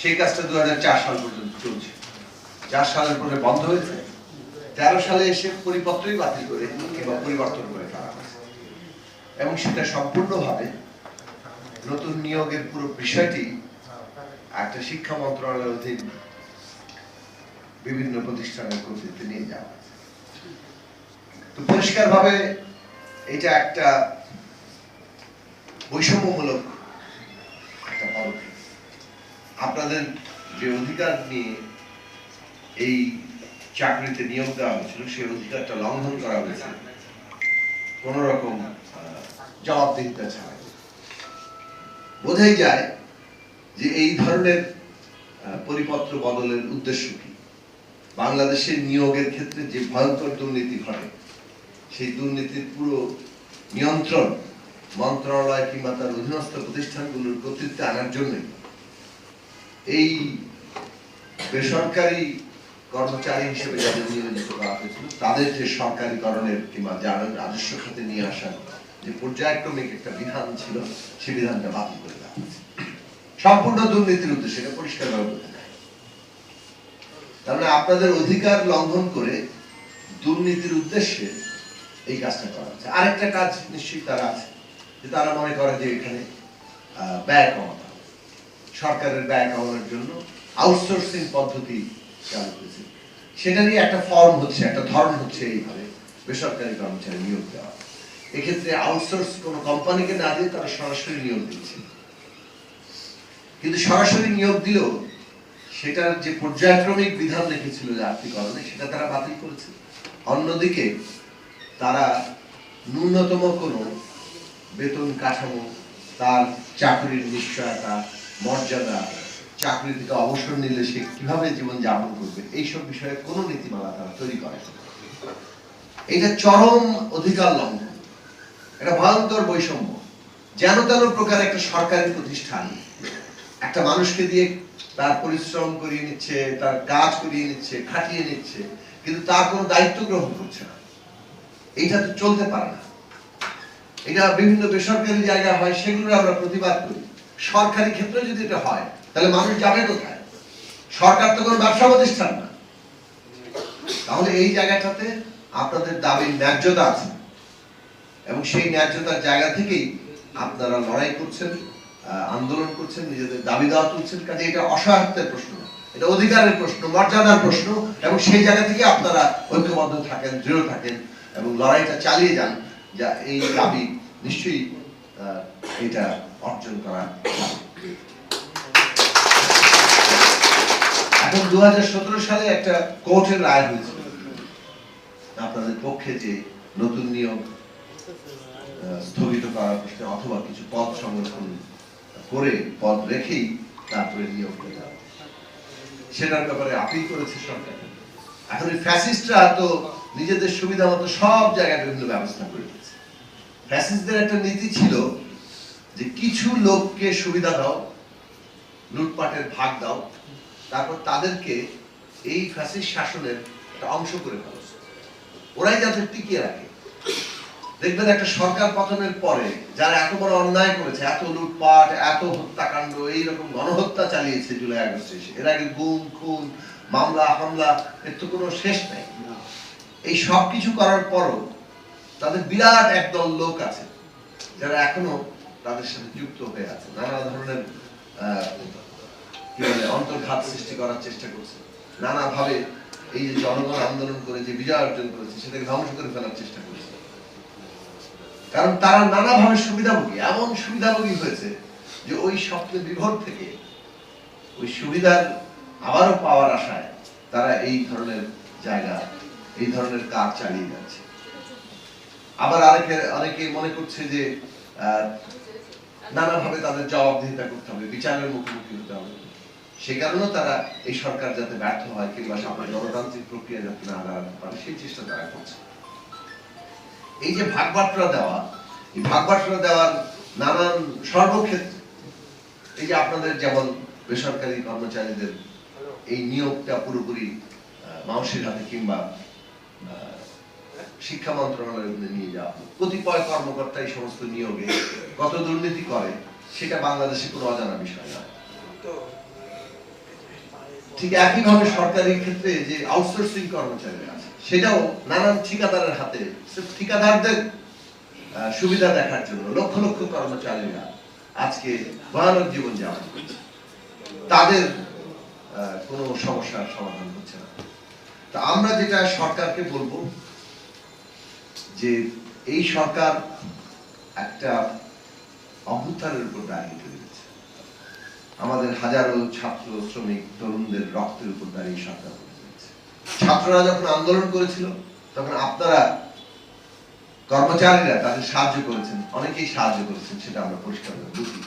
সেই কাজটা দু হাজার চার সাল পর্যন্ত চলছে। চার সালের পরে বন্ধ হয়েছে। তেরো সালে এসে পরিপত্রই বাতিল করে কিংবা পরিবর্তন করে ফেলা এবং সেটা সম্পূর্ণভাবে নতুন নিয়োগের পুরো বিষয়টি একটা শিক্ষা মন্ত্রণালয়ের অধীন বিভিন্ন প্রতিষ্ঠানের কর্তৃত্বে নিয়ে যাওয়া। তো পরিষ্কারভাবে এটা একটা বৈষম্যমূলক আপনাদের যে অধিকার নিয়ে এই চাকরিতে নিয়োগ দেওয়া হয়েছিল, সেই অধিকারটা লঙ্ঘন করা হয়েছে। কোন রকম জবাবদিহিতা ছাড়া। বোঝাই যায় যে এই ধরনের পরিপত্র বদলের উদ্দেশ্য কি? বাংলাদেশের নিয়োগের ক্ষেত্রে যে ভয়ঙ্কর দুর্নীতি ঘটে, সেই দুর্নীতির পুরো নিয়ন্ত্রণ মন্ত্রণালয় কিংবা তার অধীনস্থ প্রতিষ্ঠানগুলোর কর্তৃত্বে আনার জন্যই। এই বেসরকারি কর্মচারী হিসেবে যাদের নিয়োজিত করা হয়েছিল, তাদের যে সরকারিকরণের কিংবা যারা রাজস্ব খাতে নিয়ে আসার যে পর্যায়ক্রমিক একটা বিধান ছিল, সেই বিধানটা বাতিল করে দেওয়া সম্পূর্ণ দুর্নীতির উদ্দেশ্যে এটা বলতে চাই। তার মানে আপনাদের অধিকার লঙ্ঘন করে দুর্নীতির উদ্দেশ্যে এই কাজটা করা হচ্ছে আরেকটা কাজ নিশ্চয়ই তারা আছে, যে তারা মনে করে যে এখানে ব্যয় হবে সরকারের ব্যয় কমানোর জন্য আউটসোর্সিং পদ্ধতি চালু করেছে। সেটারই একটা ফর্ম হচ্ছে, একটা ধরন হচ্ছে এইভাবে বেসরকারি কর্মচারী নিয়োগ দেওয়া। এক্ষেত্রে আউটসোর্স কোনো কোম্পানিকে না দিয়ে তারা সরাসরি নিয়োগ দিচ্ছে। কিন্তু সরাসরি নিয়োগ দিলেও সেটার যে পর্যায়ক্রমিক বিধান রেখেছিল যে আর্থিকরণে সেটা তারা বাতিল করেছে। অন্যদিকে তারা ন্যূনতম কোনো বেতন কাঠামো, তার চাকরির নিশ্চয়তা মর্যাদা চাকরি থেকে অবসর নিলে সে কীভাবে জীবন যাপন করবে? এইসব বিষয়ে কোনো নীতিমালা তারা তৈরি করে। এটা চরম অধিকার লঙ্ঘন। এটা ভয়ঙ্কর বৈষম্য। যেন তেন প্রকার একটা সরকারি প্রতিষ্ঠান, একটা মানুষকে দিয়ে তার পরিশ্রম করিয়ে নিচ্ছে, তার কাজ করিয়ে নিচ্ছে, খাটিয়ে নিচ্ছে, কিন্তু তার কোনো দায়িত্ব গ্রহণ করছে না। এইটা তো চলতে পারে না। এটা বিভিন্ন বেসরকারি জায়গা হয় সেগুলো আমরা প্রতিবাদ করি। সরকারি ক্ষেত্রে যদি এটা হয়, তাহলে মানুষ যাবে কোথায়? সরকার তো কোনো ব্যবসা প্রতিষ্ঠান না। তাহলে এই জায়গাটাতে আপনাদের দাবির ন্যায্যতা আছে। এবং সেই ন্যায্যতার জায়গা থেকেই আপনারা লড়াই করছেন আন্দোলন করছেন, নিজেদের দাবি দেওয়া তুলছেন। কাজে এটা অসহায়ত্বের প্রশ্ন এটা অধিকারের প্রশ্ন, মর্যাদার প্রশ্ন। এবং সেই জায়গা থেকে আপনারা ঐক্যবদ্ধ থাকেন, দৃঢ় থাকেন এবং লড়াইটা চালিয়ে যান। যা এই দাবি নিশ্চয়ই এটা অর্জন করা এখন দু সালে একটা কোর্টের রায় হয়েছিল। আপনাদের পক্ষে যে নতুন নিয়ম স্থগিত করার প্রশ্নে অথবা কিছু পদ সংরক্ষণ করে পদ রেখেই তারপরে নিয়োগ দেওয়া সেটার ব্যাপারে আপিল করেছে সরকার। এখন এই ফ্যাসিস্টরা তো নিজেদের সুবিধা মতো সব জায়গায় বিভিন্ন ব্যবস্থা করে দিচ্ছে ফ্যাসিস্টদের একটা নীতি ছিল যে কিছু লোককে সুবিধা দাও লুটপাটের ভাগ দাও তারপর তাদেরকে এই ফ্যাসিস্ট শাসনের একটা অংশ করে ফেলো। ওরাই যাদের টিকিয়ে রাখে। দেখবেন একটা সরকার পতনের পরে যারা এত বড় অন্যায় করেছে এত লুটপাট এত হত্যাকাণ্ড এইরকম গণহত্যা চালিয়েছে জুলাই আগস্টে এসে এর আগে গুম খুন মামলা হামলা এর তো কোনো শেষ নাই। এই সব কিছু করার পরও তাদের বিরাট একদল লোক আছে যারা এখনও তাদের সাথে যুক্ত হয়ে আছে। নানা ধরনের অন্তর্ঘাত সৃষ্টি করার চেষ্টা করছে। নানাভাবে এই যে জনগণ আন্দোলন করে, যে বিজয় অর্জন করেছে, সেটাকে ধ্বংস করে ফেলার চেষ্টা করছে। কারণ তারা নানাভাবে সুবিধাভোগী। এমন সুবিধাভোগী হয়েছে যে ওই স্বপ্নে বিভোর থেকে ওই সুবিধার আবারও পাওয়ার আশায় তারা এই ধরনের জায়গা, এই ধরনের কাজ চালিয়ে যাচ্ছে। আবার আরেকে অনেকে মনে করছে যে নানাভাবে তাদের জবাবদিহিতা করতে হবে, বিচারের মুখোমুখি হতে হবে। সে কারণেও তারা এই সরকার যাতে ব্যর্থ হয় কিংবা সামনে গণতান্ত্রিক প্রক্রিয়া যাতে না দাঁড়াতে পারে, সেই চেষ্টা তারা করছে। এই যে ভাগবাটরা দেওয়া, এই ভাগবাটরা দেওয়ার নানান সর্বক্ষেত্রে, এই যে আপনাদের যেমন বেসরকারি কর্মচারীদের এই নিয়োগটা পুরোপুরি মানুষের হাতে কিংবা শিক্ষা মন্ত্রণালয়ের মধ্যে নিয়ে যাওয়া কতিপয় কর্মকর্তা এই সমস্ত নিয়োগে কত দুর্নীতি করে সেটা বাংলাদেশে কোনো অজানা বিষয় না ঠিক একইভাবে সরকারি ক্ষেত্রে যে আউটসোর্সিং কর্মচারী আছে সেটাও নানান ঠিকাদারের হাতে ঠিকাদারদের সুবিধা দেখার জন্য লক্ষ লক্ষ কর্মচারীরা আজকে ভয়ানক জীবন যাপন তাদের কোনো সমস্যার সমাধান হচ্ছে না। তা আমরা যেটা সরকারকে বলব যে এই সরকার একটা অভ্যুত্থানের উপর দাঁড়িয়ে রয়েছে আমাদের হাজারো ছাত্র, শ্রমিক, তরুণদের রক্তের উপর দাঁড়িয়ে সরকার ছাত্ররা যখন আন্দোলন করেছিল, তখন আপনারা কর্মচারীরা তাদের সাহায্য করেছেন, অনেকেই সাহায্য করেছেন, সেটা আমরা পরিষ্কার বুঝি।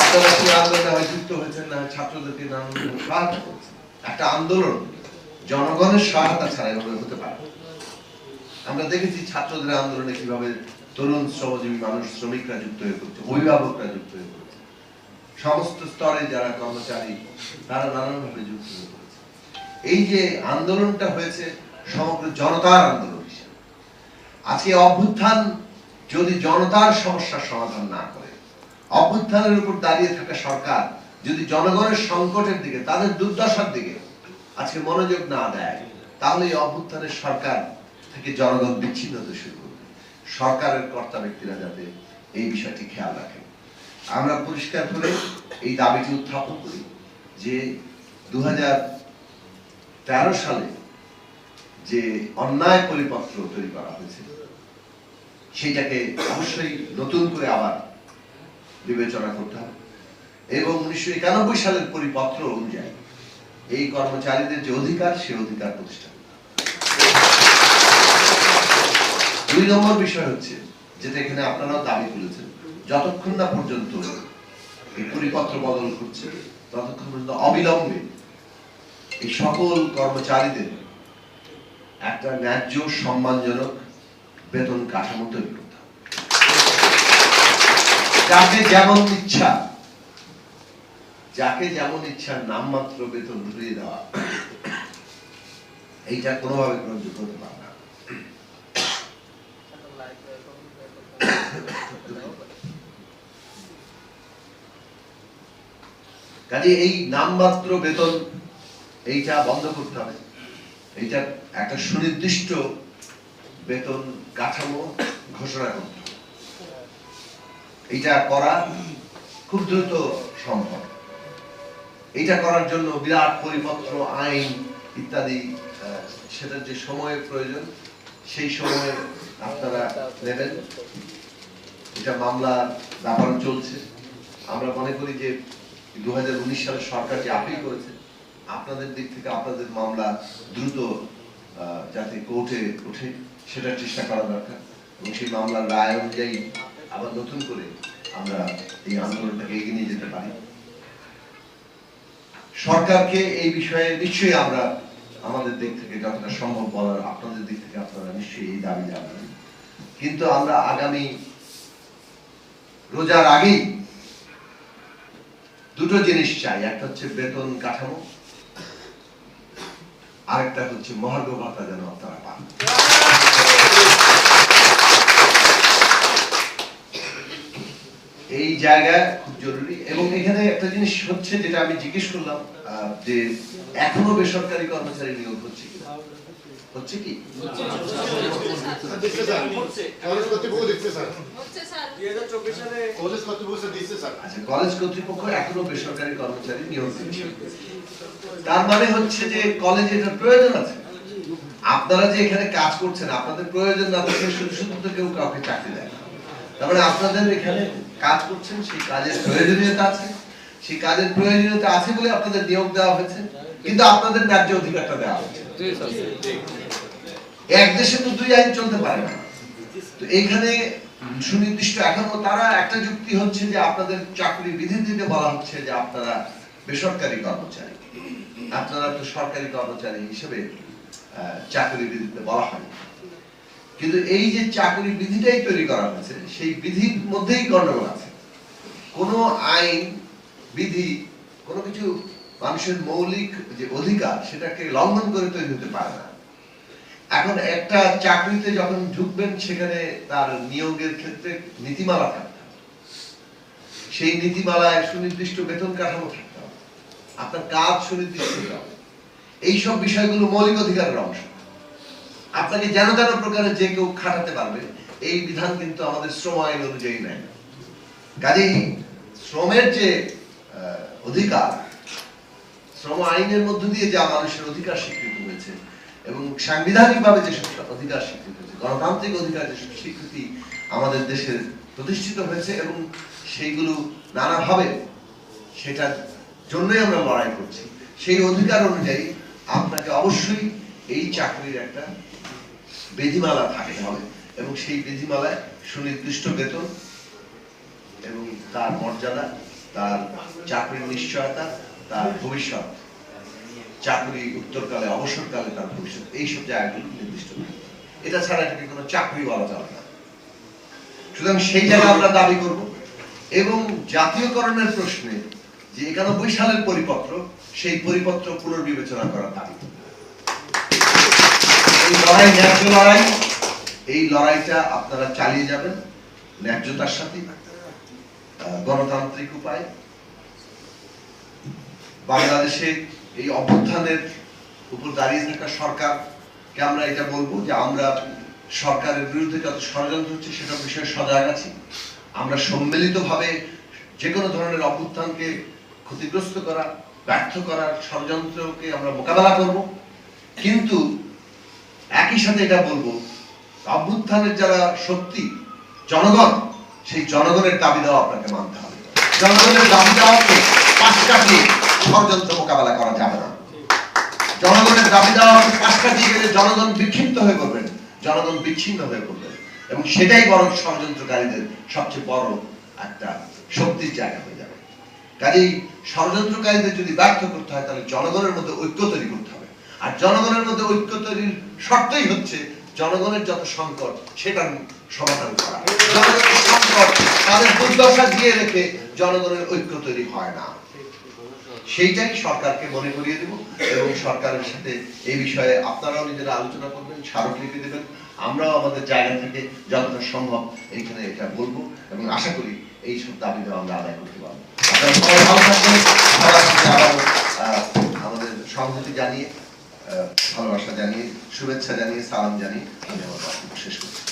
আপনারা সেই আন্দোলনে হয় যুক্ত হয়েছেন না, ছাত্রদেরকে রকম সহায়তা করেছেন। একটা আন্দোলন, জনগণের সহায়তা ছাড়া এভাবে হতে পারে। আমরা দেখেছি ছাত্রদের আন্দোলনে কীভাবে তরুণ শ্রমজীবী মানুষ শ্রমিকরা যুক্ত হয়ে পড়ছে, অভিভাবকরা যুক্ত হয়ে পড়ছে। সমস্ত স্তরে যারা কর্মচারী, তারা নানানভাবে যুক্ত হয়ে পড়েছে। এই যে আন্দোলনটা হয়েছে সমগ্র জনতার আন্দোলন হিসেবে, আজকে অভ্যুত্থান যদি জনতার সমস্যার সমাধান না করে, অভ্যুত্থানের উপর দাঁড়িয়ে থাকা সরকার যদি জনগণের সংকটের দিকে, তাদের দুর্দশার দিকে আজকে মনোযোগ না দেয়, তাহলে এই অভ্যুত্থানের সরকার থেকে জনগণ বিচ্ছিন্ন হতে শুরু করবে। সরকারের কর্তা ব্যক্তিরা যাতে এই বিষয়টি খেয়াল রাখেন। আমরা পরিষ্কার করে এই দাবিটি উত্থাপন করি যে দু সালে যে অন্যায় পরিপত্র তৈরি করা হয়েছে সেটাকে অবশ্যই নতুন করে আবার বিবেচনা করতে হবে। এবং উনিশশো একানব্বই সালের পরিপত্র অনুযায়ী এই কর্মচারীদের যে অধিকার সে অধিকার প্রতিষ্ঠা করতে হবে। দুই নম্বর বিষয় হচ্ছে যেটা এখানে আপনারাও দাবি তুলেছেন, যতক্ষণ না পর্যন্ত এই পরিপত্র বদল করছে ততক্ষণ পর্যন্ত অবিলম্বে এই সকল কর্মচারীদের একটা ন্যায্য সম্মানজনক বেতন কাঠামো তৈরি করতে যাকে যেমন ইচ্ছা, যাকে যেমন ইচ্ছা নামমাত্র বেতন ধরিয়ে দেওয়া, এইটা কোনোভাবে গ্রহণযোগ্য হতে পারে না কাজে এই নামমাত্র বেতন এইটা বন্ধ করতে হবে। এইটা একটা সুনির্দিষ্ট বেতন কাঠামো ঘোষণা করতে এইটা করা খুব দ্রুত সম্ভব। এটা করার জন্য বিরাট পরিপত্র, আইন ইত্যাদি সেটার যে সময়ের প্রয়োজন, সেই সময়ে আপনারা নেবেন। এটা মামলা ব্যাপার চলছে। আমরা মনে করি যে দু সালে সরকার যে আপিল করেছে আপনাদের দিক থেকে আপনাদের মামলা দ্রুত যাতে কোর্টে ওঠে সেটার চেষ্টা করা দরকার। এবং সেই মামলার রায় অনুযায়ী আবার নতুন করে আমরা এই আন্দোলনটাকে এগিয়ে নিয়ে যেতে পারি। সরকারকে এই বিষয়ে নিশ্চয়ই আমরা আমাদের দিক থেকে যতটা সম্ভব বলার আপনাদের দিক থেকে আপনারা নিশ্চয়ই এই দাবি জানাবেন। কিন্তু আমরা আগামী রোজার আগেই দুটো জিনিস চাই একটা হচ্ছে বেতন কাঠামো আরেকটা হচ্ছে মহার্ঘ ভাতা যেন আপনারা পান। এই জায়গায় খুব জরুরি। এবং এখানে একটা জিনিস হচ্ছে যেটা আমি জিজ্ঞেস করলাম যে এখনও বেসরকারি কর্মচারী নিয়োগ হচ্ছে হচ্ছে কি? আচ্ছা কলেজ কর্তৃপক্ষ এখনও বেসরকারি কর্মচারী নিয়োগ দিচ্ছে। তার মানে হচ্ছে যে কলেজে এটার প্রয়োজন আছে? আপনারা যে এখানে কাজ করছেন, আপনাদের প্রয়োজন না থাকলে শুধু শুধু তো কেউ কাউকে চাকরি দেয় তারপরে মানে আপনাদের এখানে কাজ করছেন, সেই কাজের প্রয়োজনীয়তা আছে। সেই কাজের প্রয়োজনীয়তা আছে বলে আপনাদের নিয়োগ দেওয়া হয়েছে। কিন্তু আপনাদের ন্যায্য অধিকারটা দেওয়া হচ্ছে এক দেশে তো দুই আইন চলতে পারে না। তো এইখানে সুনির্দিষ্ট এখনও তারা একটা যুক্তি হচ্ছে যে আপনাদের চাকরি বিধি দিতে বলা হচ্ছে যে আপনারা বেসরকারি কর্মচারী। আপনারা তো সরকারি কর্মচারী হিসেবে চাকরি বিধিতে বলা হয় কিন্তু এই যে চাকরি বিধিটাই তৈরি করা হয়েছে, সেই বিধির মধ্যেই গন্ডগোল আছে। কোনো আইন, বিধি, কোনো কিছু মানুষের মৌলিক যে অধিকার, সেটাকে লঙ্ঘন করে তৈরি হতে পারে না। এখন একটা চাকরিতে যখন ঢুকবেন, সেখানে তার নিয়োগের ক্ষেত্রে নীতিমালা থাকতে হবে। সেই নীতিমালায় সুনির্দিষ্ট বেতন কাঠামো থাকতে হবে। আপনার কাজ সুনির্দিষ্ট হবে। এইসব বিষয়গুলো মৌলিক অধিকারের অংশ। আপনাকে যেন তেন প্রকারে যে কেউ খাটাতে পারবে, এই বিধান কিন্তু আমাদের শ্রম আইন অনুযায়ী নেয়। কাজেই শ্রমের যে অধিকার, শ্রম আইনের মধ্য দিয়ে যা মানুষের অধিকার স্বীকৃত হয়েছে এবং সাংবিধানিকভাবে যেসব অধিকার স্বীকৃত হয়েছে, গণতান্ত্রিক অধিকার যেসব স্বীকৃতি আমাদের দেশের প্রতিষ্ঠিত হয়েছে এবং সেইগুলো নানাভাবে সেটার জন্যই আমরা লড়াই করছি। সেই অধিকার অনুযায়ী আপনাকে অবশ্যই এই চাকরির একটা বিধিমালা থাকতে হবে। এবং সেই বিধিমালায় সুনির্দিষ্ট বেতন এবং তার মর্যাদা, তার চাকরির নিশ্চয়তা, তার ভবিষ্যৎ। চাকরি উত্তরকালে, অবসরকালে তার ভবিষ্যৎ, এইসব জায়গাগুলো নির্দিষ্ট এটা ছাড়া এটাকে কোনো চাকরি বলা যাবে না। সুতরাং সেই জায়গায় আমরা দাবি করব। এবং জাতীয়করণের প্রশ্নে যে একানব্বই সালের পরিপত্র, সেই পরিপত্র পুনর্বিবেচনা করার দাবি। এই লড়াই, ন্যায্য লড়াই, এই লড়াইটা আপনারা চালিয়ে যাবেন। ন্যায্যতার সাথে গণতান্ত্রিক উপায়। বাংলাদেশে এই অভ্যুত্থানের উপর দাঁড়িয়ে থাকা সরকারকে আমরা এটা বলব যে আমরা সরকারের বিরুদ্ধে যত ষড়যন্ত্র হচ্ছে সেটা বিষয়ে সজাগ আছি। আমরা সম্মিলিতভাবে যে কোনো ধরনের অভ্যুত্থানকে ক্ষতিগ্রস্ত করা, ব্যর্থ করার ষড়যন্ত্রকে আমরা মোকাবেলা করব। কিন্তু একই সাথে এটা বলব, অভ্যুত্থানের যারা সত্যি জনগণ, সেই জনগণের দাবি দেওয়া আপনাকে মানতে হবে। জনগণের দাবি দেওয়াকে পাশ কাটিয়ে ষড়যন্ত্র মোকাবেলা করা যাবে না। জনগণের দাবি দেওয়াকে পাশ কাটিয়ে গেলে জনগণ বিক্ষিপ্ত হয়ে পড়বেন, জনগণ বিচ্ছিন্ন হয়ে পড়বেন। এবং সেটাই বরং ষড়যন্ত্রকারীদের সবচেয়ে বড় একটা শক্তির জায়গা হয়ে যাবে। কাজেই ষড়যন্ত্রকারীদের যদি ব্যর্থ করতে হয়, তাহলে জনগণের মধ্যে ঐক্য তৈরি করতে হবে। আর জনগণের মধ্যে ঐক্য তৈরির শর্তই হচ্ছে জনগণের যত সংকট, সেটার সমাধান করা। জনগণের সংকট তাদের দুর্দশা দিয়ে রেখে জনগণের ঐক্য তৈরি হয় না। সেইটাই সরকারকে মনে করিয়ে দেব এবং সরকারের সাথে এই বিষয়ে আপনারাও নিজেরা আলোচনা করবেন, স্মারক স্মারকলিপি দেবেন। আমরাও আমাদের জায়গা থেকে যতটা সম্ভব এইখানে এটা বলব এবং আশা করি এই সব দাবি দেওয়া আমরা আদায় করতে পারব। আমাদের সংহতি জানিয়ে ভালোবাসা জানিয়ে শুভেচ্ছা জানিয়ে সালাম জানিয়ে বক্তব্য শেষ করছি।